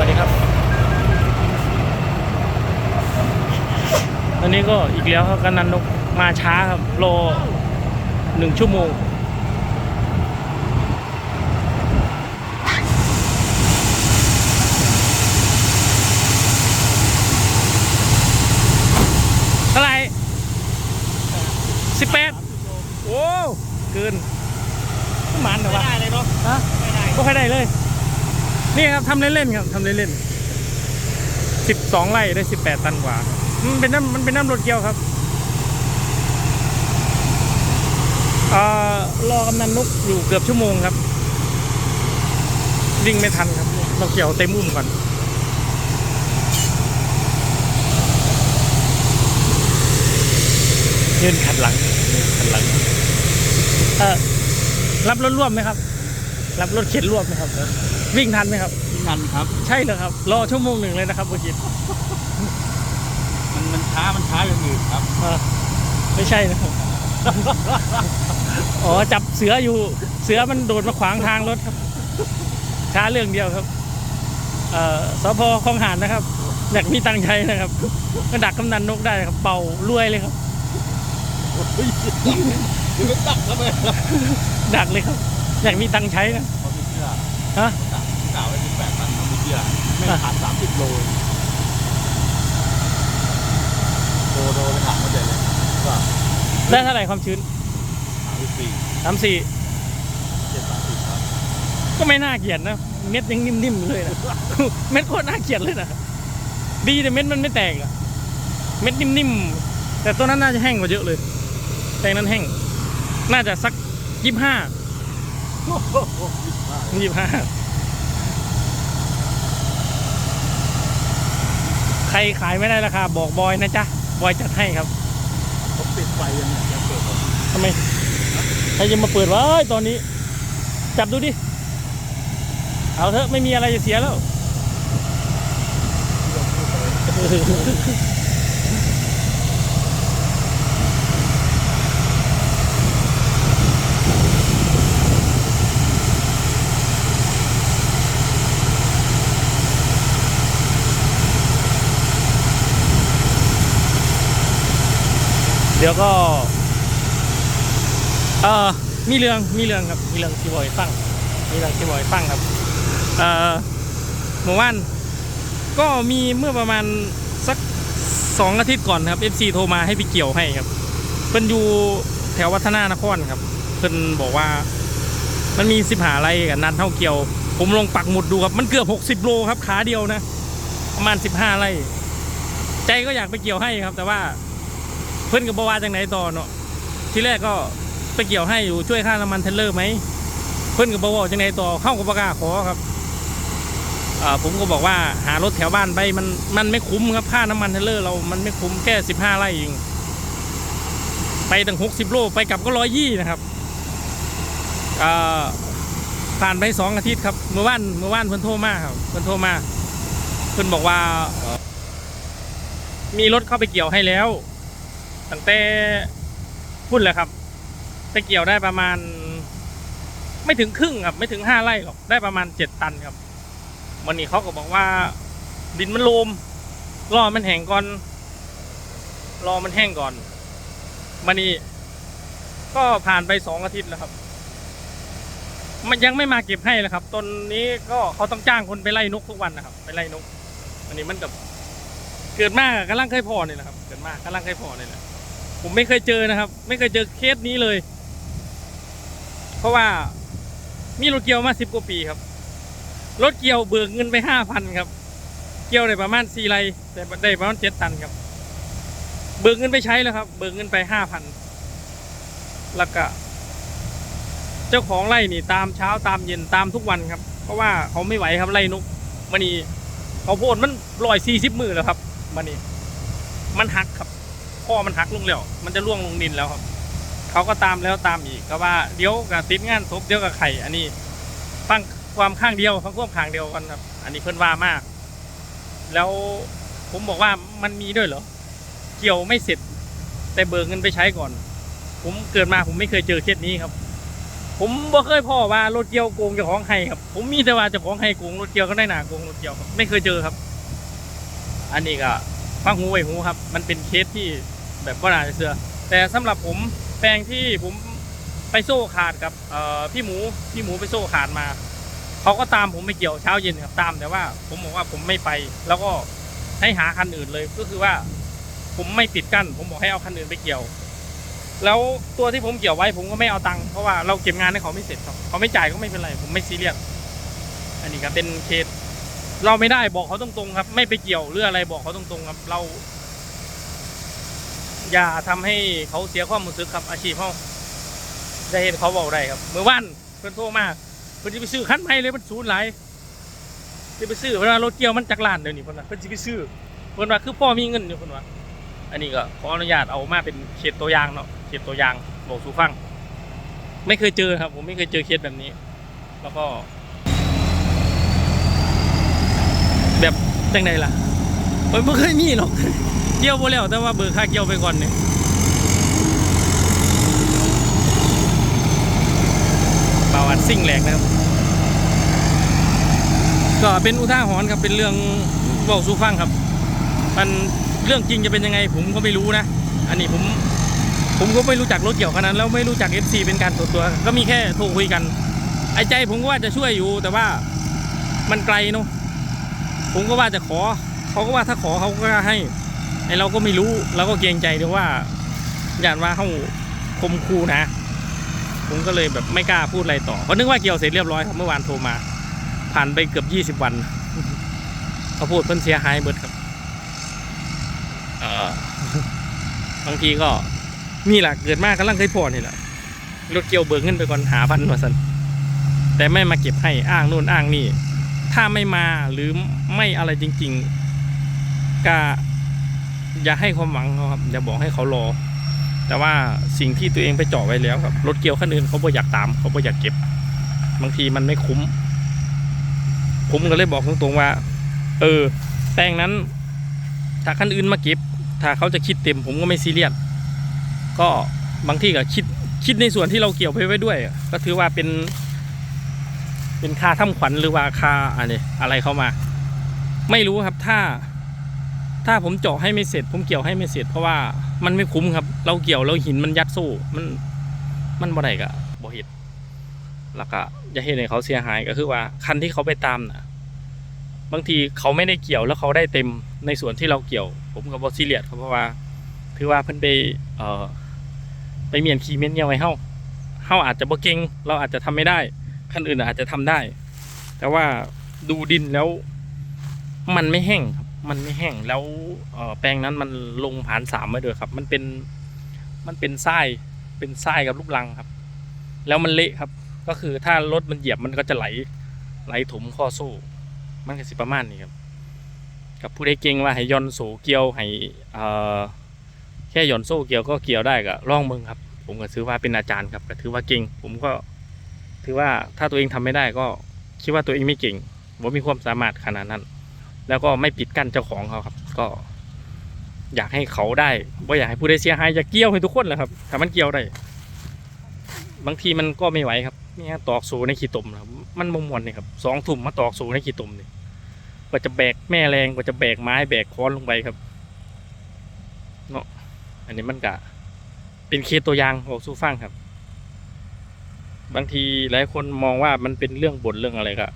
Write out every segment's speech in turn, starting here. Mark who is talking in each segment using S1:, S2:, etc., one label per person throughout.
S1: วัสดีครับ อันนี้ก็อีกแล้วครับกำนันนกมาช้าครับรอหนึ่งชั่วโมงเท่าไหร่สิบแปดโอ้ เกินประมันเหรอวะ
S2: ไม่ได้เลยเนาะ
S1: ฮะ
S2: ไม่ได้
S1: ก็ค่อยได้เลย นี่ครับทำเล่นๆครับทำเล่นๆสิบสองไร่ได้สิบแปดตันกว่า มันเป็นน้ำมันเป็นน้ำรถเกี่ยวครับอรอกำนันนุกอยู่เกือบชั่วโมงครับวิ่งไม่ทันครับ เราเกี่ยวเต็มอุ้มก่อนยืนขัดหลังยืนขัดหลังเออรับรถร่วมไหมครับ รับรถเข็นร่วมไหมครับ วิ่งทันไหมครับ
S2: ทันครับ
S1: ใช่เลยครับ รอชั่วโมงหนึ่งเลยนะครับเมื่อกี้
S2: มันมันช้ามันช้าอย่างอื่นครับ
S1: เออไม่ใช่นะครับ อ๋อจับเสืออยู่ เสือมันโดดมาขวางทางรถครับ ช้าเรื่องเดียวครับ เอ่อสพคลองหานนะครับ อยากมีตังค์ใช้นะครับก็ดักกำนันนกได้ครับ เป่ารวยเลยครับ
S2: คือไม่ตักแล้วไหม
S1: ดักเลยครับ อยากมีตังค์ใช้นะ
S2: เขาไม่เชื่อ
S1: ฮะ
S2: ชื่อไม่ขาดสามสิบโลโทรโทรไปถามเขาเลยว่า
S1: ได้เท่าไหร่ความชื้น
S2: สามสิบสี่
S1: สามสี่
S2: เจ็ดสามสิบครับ
S1: ก็ไม่น่าเกลียดนะ เม็ดยังนิ่มๆอยู่เลยนะ เม็ดโคตรน่าเกลียดเลยนะ ดีแต่เม็ดมันไม่แตกอะเม็ดนิ่มๆ แต่ตัวนั้นน่าจะแห้งกว่าเยอะเลย แตงนั้นแห้ง น่าจะสักยี่ห้า
S2: โอ้โหผิดมาก
S1: ยี่ห้า ใครขายไม่ได้ราคาบอกบอยนะจ๊ะ บอยจัดให้ครับ
S2: เขาปิดไฟยังไงจะเปิดผม
S1: ทำไมใครจะมาเปิดวะเอ้ยตอนนี้ จับดูดิ เอาเถอะไม่มีอะไรจะเสียแล้ว เดี๋ยวก็เออมีเรื่องมีเรื่องครับมีเรื่องที่บอยฟังมีเรื่องที่บอยฟังครับเออเมื่อวานก็มีเมื่อประมาณสักสองอาทิตย์ก่อนครับ FC โทรมาให้พี่เกี่ยวให้ครับเพิ่นอยู่แถววัฒนานครครับเพิ่นบอกว่า มันมีสิบหาไรกับนันเท่าเกี่ยว ผมลงปักหมุดดูครับ มันเกือบหกสิบโลครับขาเดียวนะ ประมาณสิบห้าไร่ใจก็อยากไปเกี่ยวให้ครับ แต่ว่า เพื่อนกับบวาจังไหนต่อเนาะที่แรกก็ไปเกี่ยวให้อยู่ช่วยค่าน้ำมันเทเลอร์ไหมเพื่อนกับบวาจังไหนต่อเข้ากับปากาขอครับอ่าผมก็บอกว่าหารถแถวบ้านไปมันมันไม่คุ้มครับค่าน้ำมันเทเลอร์เรามันไม่คุ้มแค่สิบห้าไร่เองไปตั้งหกสิบโลไปกลับก็ร้อยยี่นะครับอ่าผ่านไปสองอาทิตย์ครับเมื่อวานเมื่อวานเพื่อนโทรมาครับเพื่อนโทรมาเพื่อนบอกว่า มีรถเข้าไปเกี่ยวให้แล้ว ตั้งแต่พุ่นแหละครับแต่เกี่ยวได้ประมาณ ไม่ถึงครึ่งครับ ไม่ถึงห้าไร่หรอกได้ประมาณเจ็ดตันครับวันนี้เขาก็บอกว่า ดินมันโลมรอมันแห้งก่อน รอมันแห้งก่อนมันนี้ก็ผ่านไปสองอาทิตย์แล้วครับ มันยังไม่มาเก็บให้เลยครับตอนนี้ก็เขาต้องจ้างคนไปไล่นกทุกวันนะครับ ไปไล่นกอันนี้มันกับเกิดมากกำลังเคยพอนี่แหละครับ เกิดมากกำลังเคยพอนี่แหละ ผมไม่เคยเจอนะครับ ไม่เคยเจอเคสนี้เลย เพราะว่ามีรถเกี่ยวมาสิบกว่าปีครับ รถเกี่ยวเบิกเงินไปห้าพันครับ เกี่ยวได้ประมาณสี่ไรแต่ได้ประมาณเจ็ดตันครับ เบิกเงินไปใช้แล้วครับ เบิกเงินไปห้าพันแล้วก็เจ้าของไร่นี่ตามเช้าตามเย็นตามทุกวันครับ เพราะว่าเขาไม่ไหวครับไล่นกมันนี่เขาโพดมันลอยสี่สิบมือแล้วครับมันนี่มันหักครับ ข้อมันหักลงแล้วมันจะล่วงลงดินแล้วครับเขาก็ตามแล้วตามอีกก็ว่าเดี๋ยวกับติดงานศพเดี๋ยวกับไข่อันนี้ฟังความข้างเดียวฟังความข้างเดียวกันครับ อันนี้เพื่อนว่ามาก แล้วผมบอกว่ามันมีด้วยเหรอเกี่ยวไม่เสร็จ แต่เบิกเงินไปใช้ก่อน ผมเกิดมาผมไม่เคยเจอเคสนี้ครับ ผมบ่เคยพ่อว่ารถเกี่ยวโกงจ้าของให้ครับ ผมมีแต่ว่าจ้าของให้โกงรถเกี่ยวก็ได้หนาโกงรถเกี่ยวครับไม่เคยเจอครับ อันนี้ก็ฟังหูไว้หูครับ มันเป็นเคสที่ แบบก็น่าจะเชื่อ แต่สำหรับผมแปลงที่ผมไปโซ่ขาดกับพี่หมูพี่หมูไปโซ่ขาดมาเขาก็ตามผมไปเกี่ยวเช้าเย็นครับตามแต่ว่า ผมบอกว่าผมไม่ไป แล้วก็ให้หาคันอื่นเลยก็คือว่า ผมไม่ปิดกั้นผมบอกให้เอาคันอื่นไปเกี่ยว แล้วตัวที่ผมเกี่ยวไว้ผมก็ไม่เอาตังค์เพราะว่าเราเก็บงานให้เขาไม่เสร็จครับเขาไม่จ่ายก็ไม่เป็นไร ผมไม่ซีเรียสอันนี้ครับเป็นเคสเราไม่ได้บอกเขาตรงๆครับ ไม่ไปเกี่ยวหรืออะไรบอกเขาตรงๆครับ เรา อย่าทำให้เขาเสียความรู้สึกครับอาชีพเขาได้เห็นเขาบอกได้ครับเมื่อวานเพื่อนโทรมาเพื่อนจะไปซื้อคันใหม่เลยมันศูนย์หลายจะไปซื้อเวลารถเกี่ยวมันจักรลานเดี๋ยวนี้เพื่อนว่าเพื่อนจะไปซื้อเพื่อนว่าคือพ่อมีเงินอยู่เพื่อนว่าอันนี้ก็ขออนุญาตเอามาเป็นเคสตัวอย่างเนาะเคสตัวอย่างบอกสู่ฟัง ไม่เคยเจอครับ ผมไม่เคยเจอเคสแบบนี้ แล้วก็ แบบจังไดล่ะผมไม่เคยมีหรอก เกี่ยวบ่แล้วแต่ว่าเบิกค่าเกี่ยวไปก่อนเนี่ยบาวัดซิ่งแหลกนะครับ ก็เป็นอุทาหรณ์ครับเป็นเรื่องบอกสู่ฟังครับ มันเรื่องจริงจะเป็นยังไง ผมก็ไม่รู้นะ อันนี้ผมผมก็ไม่รู้จักรถเกี่ยวขนาดนั้นแล้วไม่รู้จัก FC เป็นการส่วนตัว ก็มีแค่โทรคุยกัน ไอ้ใจผมก็ว่าจะช่วยอยู่ แต่ว่ามันไกลเนาะผมก็ว่าจะขอ เขาก็ว่าถ้าขอเขาก็ให้ ไอเราก็ไม่รู้เราก็เกรงใจด้วยว่าอย่าว่าเขาคมคูนะ ผมก็เลยแบบไม่กล้าพูดอะไรต่อเพราะนึกว่าเกี่ยวเสร็จเรียบร้อยครับเมื่อวานโทรมา ผ่านไปเกือบยี่สิบวันเขาพูดเพิ่นเสียหายเบิดครับบางทีก็นี่แหละเกิดมากกำลังเคยพอนี่แหละรถเกี่ยวเบิกเงินไปก่อนหาพันว่าสันแต่ไม่มาเก็บให้อ้างนู่นอ้างนี่ ถ้าไม่มาหรือไม่อะไรจริง ๆก็ อย่าให้ความหวังเขาครับอย่าบอกให้เขารอ แต่ว่าสิ่งที่ตัวเองไปเจาะไว้แล้วครับรถเกี่ยวคันอื่นเขาบ่อยากตามเขาบ่อยากเก็บ บางทีมันไม่คุ้ม ผมก็เลยบอกตรงๆว่า เออแปลงนั้น ถ้าคันอื่นมาเก็บ ถ้าเขาจะคิดเต็ม ผมก็ไม่ซีเรียสก็บางที่ก็คิดคิดในส่วนที่เราเกี่ยวไปไว้ด้วย ก็ถือว่าเป็น เป็นค่าทำขวัญหรือว่าค่าอะไรอะไรเข้ามา ไม่รู้ครับถ้า ถ้าผมเจาะให้ไม่เสร็จ ผมเกี่ยวให้ไม่เสร็จ เพราะว่ามันไม่คุ้มครับ เราเกี่ยวเราหินมันยัดสู้มันมันบ่ได้กะบ่เห็ดแล้วก็อย่าเห็นให้เขาเสียหายก็คือว่าคันที่เขาไปตามน่ะบางทีเขาไม่ได้เกี่ยวแล้วเขาได้เต็มในส่วนที่เราเกี่ยว ผมกับบอซีเรียสครับเพราะว่าถือว่าเพิ่นไปเอ่อไปเมียนคีเมนเนียวไว้เฮาเฮาอาจจะบ่เก่งเราอาจจะทำไม่ได้คันอื่นอาจจะทำได้ แต่ว่าดูดินแล้วมันไม่แห้งครับ มันไม่แห้งแล้วเอแปลงนั้นมันลงผ่านสามไว้ด้วยครับ มันเป็นมันเป็นทรายเป็นทรายกับลูกรังครับ แล้วมันเละครับ ก็คือถ้ารถมันเหยียบมันก็จะไหลไหลถมข้อโซ่ มันก็สิประมาณนี้ครับ กับผู้ใดเก่งว่าให้ย้อนโซ่เกี่ยวให้เอแค่ย้อนโซ่เกี่ยวก็เกี่ยวได้ก็ล่องมึงครับ ผมก็ถือว่าเป็นอาจารย์ครับก็ถือว่าเก่ง ผมก็ถือว่าถ้าตัวเองทำไม่ได้ก็คิดว่าตัวเองไม่เก่งว่ามีความสามารถขนาดนั้น แล้วก็ไม่ปิดกั้นเจ้าของเขาครับ ก็ อยากให้เขาได้ว่าอยากให้ผู้ใดเสียหายอยากเกี่ยวให้ทุกคนแหละครับถ้ามันเกี่ยวได้บางทีมันก็ไม่ไหวครับเนี่ยตอกสูในขี้ตมนะครับมันมมวนนี่ครับสองถุ่มมาตอกสูในขี้ตมนี่กว่าจะแบกแม่แรงกว่าจะแบกไม้แบกค้อนลงไปครับเนาะอันนี้มันกะเป็นเคสตัวอย่างบอกสู้ฟังครับ บางทีหลายคนมองว่ามันเป็นเรื่องบ่นเรื่องอะไรก็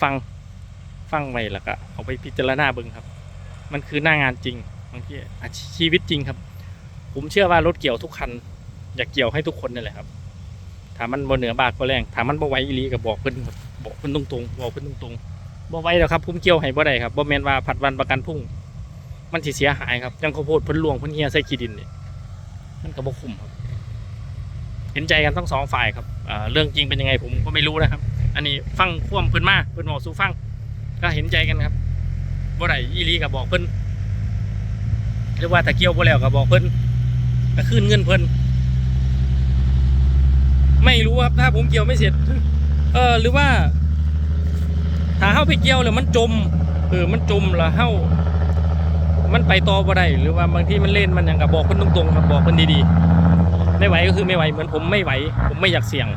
S1: ฟัง ฟังไว้แล้วก็เอาไปพิจารณาเบิ่งครับ มันคือหน้างานจริงบางทีชีวิตจริงครับ ผมเชื่อว่ารถเกี่ยวทุกคัน อยากเกี่ยวให้ทุกคนนั่นแหละครับถามมันบ่เหนือบากบ่แรงถามมันบ่ไหวอีหลีก็บอกเพิ่นบอกเพิ่นตรงๆบอกเพิ่นตรงๆบ่ไหวแล้วครับผมเกี่ยวให้บ่ได้ครับบ่แม่นว่าผัดวันประกันพรุ่ง มันสิเสียหายครับจังข้าวโพดเพิ่นลวงเพิ่นเหียใส่ขี้ดินนี่มันก็บ่คุ้มครับเห็นใจกันทั้งสองฝ่ายครับเรื่องจริงเป็นยังไงผมก็ไม่รู้นะครับ อันนี้ฟังความเพิ่นมาเพิ่นบอกสู่ฟัง ก็เห็นใจกันครับบ่ได้อีหลีก็บบอกเพิ่นหรือว่าถ้าเกียวบ่แล้วก็บบอกเพิ่นก็คืนเงินเพิ่นไม่รู้ครับถ้าผมเกี่ยวไม่เสร็จ เออหรือว่าถ้าเข้าไปเกี่ยวแล้วมันจมเออมันจมแล้วเข้ามันไปต่อบ่ได้หรือว่าบางที่มันเล่นมันอย่างกับบอกเพิ่นตรงๆครับบอกเพิ่นดีๆ ไม่ไหวก็คือไม่ไหวเหมือนผมไม่ไหว ผมไม่อยากเสี่ยง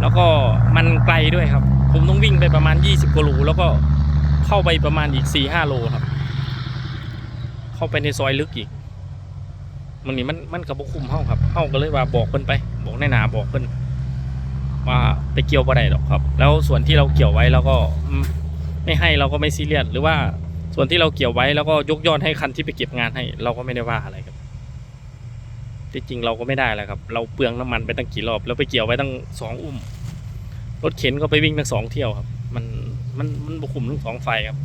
S1: แล้วก็มันไกลด้วยครับ ผมต้องวิ่งไปประมาณ 20กิโลแล้วก็ เข้าไปประมาณอีก4 5โลครับ เข้าไปในซอยลึกอีกมันนี่มันมันกับบคุมเฮาครับเฮาก็เลยว่าบอกเพิ่นไปบอกในหนาบอกเพิ่นว่าไปเกี่ยวบ่ได้หรอกครับ แล้วส่วนที่เราเกี่ยวไว้แล้วก็ไม่ให้เราก็ไม่ซีเรียสหรือว่าส่วนที่เราเกี่ยวไว้แล้วก็ยกยอดให้คันที่ไปเก็บงานให้ เราก็ไม่ได้ว่าอะไรครับที่จริงเราก็ไม่ได้แหละครับ เราเปลืองน้ำมันไปตั้งกี่รอบแล้วไปเกี่ยวไว้ตั้งสองอุ้มรถเข็นก็ไปวิ่งทั้งสองเที่ยวครับ มัน มันมันบุคุมทั้งสองไฟครับ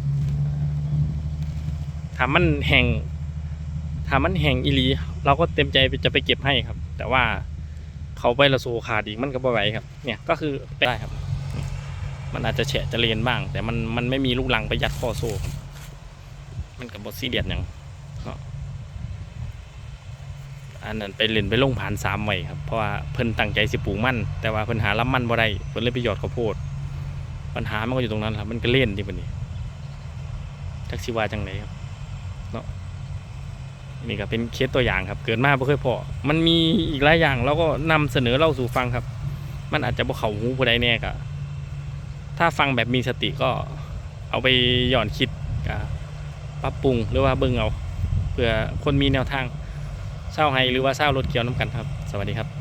S1: ถามมันแห่งถามมันแห่งอีหลีเราก็เต็มใจจะไปเก็บให้ครับ แต่ว่าเขาไปละโซขาดอีกมันก็บ่ไหวครับ เนี่ยก็คือไปได้ครับ มันอาจจะแฉะจะเลนบ้าง แต่มันมันไม่มีลูกลังไปยัดข้อโซ่ครับมันกับบทซีเดียดอย่างอันนั้นไปเล่นไปลงผ่านสามไว้ครับเพราะว่าเพิ่นตั้งใจสิปลูกมันแต่ว่าเพิ่นหาล้ำมันบ่ได้เพิ่นเลยไปหยอดข้าวโพด ปัญหามันก็อยู่ตรงนั้นครับมันก็เล่นที่บันนี้จักสิว่าจังไหนครับเนาะนี่ก็เป็นเคสตัวอย่างครับ เกิดมาบ่เคยพอมันมีอีกหลายอย่างเราก็นำเสนอเล่าสู่ฟังครับ มันอาจจะบ่เข้าหูผู้ใดแน่ก็ถ้าฟังแบบมีสติก็เอาไปหย่อนคิดก็ปรับปรุงหรือว่าเบิ่งเอาเพื่อคนมีแนวทางเศร้าให้หรือว่าเศร้ารถเกี่ยวน้ำกันครับ สวัสดีครับ